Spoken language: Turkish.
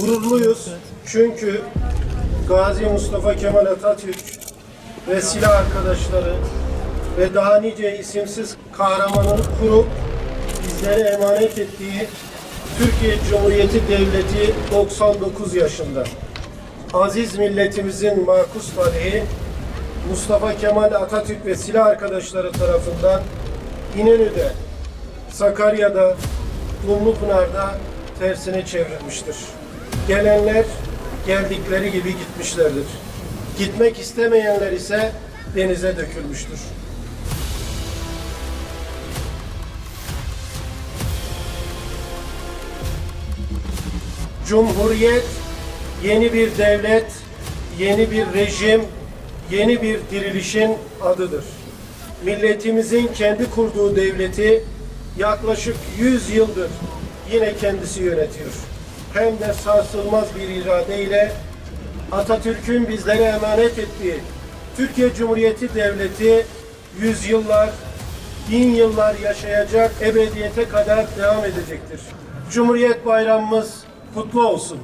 Gururluyuz çünkü Gazi Mustafa Kemal Atatürk ve silah arkadaşları ve daha nice isimsiz kahramanın kurup bizlere emanet ettiği Türkiye Cumhuriyeti Devleti 99 yaşında. Aziz milletimizin makus tarihi Mustafa Kemal Atatürk ve silah arkadaşları tarafından İnönü'de, Sakarya'da, Dumlupınar'da tersine çevrilmiştir. Gelenler geldikleri gibi gitmişlerdir. Gitmek istemeyenler ise denize dökülmüştür. Cumhuriyet yeni bir devlet, yeni bir rejim, yeni bir dirilişin adıdır. Milletimizin kendi kurduğu devleti yaklaşık 100 yıldır yine kendisi yönetiyor. Hem de sarsılmaz bir iradeyle Atatürk'ün bizlere emanet ettiği Türkiye Cumhuriyeti Devleti yüzyıllar, bin yıllar yaşayacak, ebediyete kadar devam edecektir. Cumhuriyet Bayramımız kutlu olsun.